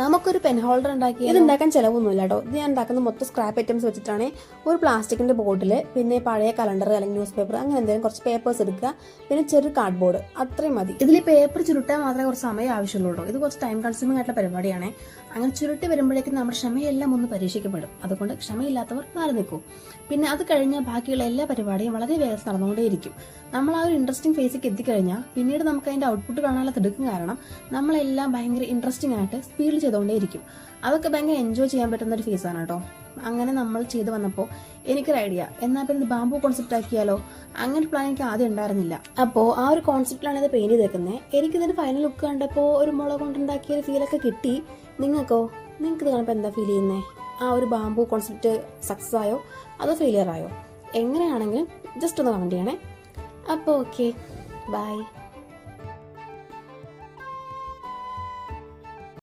നമുക്കൊരു pen holder ഉണ്ടാക്കി ഇത് ഉണ്ടാക്കാൻ ചിലവൊന്നുമില്ല കേട്ടോ ഇത് ഞാൻ ഉണ്ടാക്കുന്ന മൊത്തം സ്ക്രാപ്പ് ഐറ്റംസ് വെച്ചിട്ടാണ് ഒരു പ്ലാസ്റ്റിക്കിന്റെ ബോട്ടിൽ പിന്നെ പഴയ കലണ്ടർ അല്ലെങ്കിൽ ന്യൂസ് പേപ്പർ അങ്ങനെ എന്തെങ്കിലും കുറച്ച് പേപ്പേഴ്സ് എടുക്കുക. പിന്നെ ചെറിയ കാർഡ് ബോർഡ് അത്രയും മതി. ഇതിൽ പേപ്പർ ചുരുട്ടാൻ മാത്രമേ കുറച്ച് സമയം ആവശ്യമുള്ളൂ ഇത് കുറച്ച് ടൈം കൺസ്യൂമിംഗ് ആയിട്ടുള്ള പരിപാടിയാണ്. അങ്ങനെ ചുരുട്ടി വരുമ്പോഴേക്കും നമ്മുടെ ക്ഷമയെല്ലാം ഒന്ന് പരീക്ഷിക്കപ്പെടും. അതുകൊണ്ട് ക്ഷമയില്ലാത്തവർ മാറി നിൽക്കും. പിന്നെ അത് കഴിഞ്ഞാൽ ബാക്കിയുള്ള എല്ലാ പരിപാടിയും വളരെ വേഗം നടന്നുകൊണ്ടേയിരിക്കും. നമ്മൾ ആ ഒരു ഇൻട്രസ്റ്റിംഗ് ഫേസിലേക്ക് എത്തിക്കഴിഞ്ഞാൽ പിന്നീട് നമുക്ക് അതിന്റെ ഔട്ട്പുട്ട് കാണാനുള്ള തിടുക്കും കാരണം നമ്മളെല്ലാം ഭയങ്കര ഇൻട്രസ്റ്റിംഗ് ആയിട്ട് സ്പീഡിൽ ചെയ്തുകൊണ്ടേയിരിക്കും. അതൊക്കെ ഭയങ്കര എൻജോയ് ചെയ്യാൻ പറ്റുന്ന ഒരു ഫേസാണ് കേട്ടോ. അങ്ങനെ നമ്മൾ ചെയ്തു വന്നപ്പോൾ എനിക്കൊരു ഐഡിയ എന്നാൽ പിന്നെ ഇത് ബാമ്പു കോൺസെപ്റ്റ് ആക്കിയാലോ? അങ്ങനെ പ്ലാൻ എനിക്ക് ആദ്യം ഉണ്ടായിരുന്നില്ല. അപ്പോൾ ആ ഒരു കോൺസെപ്റ്റിലാണ് ഇത് പെയിന്റ് ചെയ്തേക്കുന്നത് എനിക്കിതിന്റെ ഫൈനൽ ലുക്ക് കണ്ടപ്പോൾ ഒരു മുള കൊണ്ടുണ്ടാക്കിയ ഒരു ഫീലൊക്കെ കിട്ടി. നിങ്ങൾക്കോ? നിങ്ങൾക്ക് ഇത് കാണുമ്പോൾ എന്താ ഫീൽ ചെയ്യുന്നത് ആ ഒരു ബാമ്പു കോൺസെപ്റ്റ് സക്സസ് ആയോ? അതോ ഫെയിലിയർ ആയോ? എങ്ങനെയാണെങ്കിലും ജസ്റ്റ് ഒന്ന് കമന്റ് ചെയ്യണേ. അപ്പോൾ ഓക്കെ ബൈ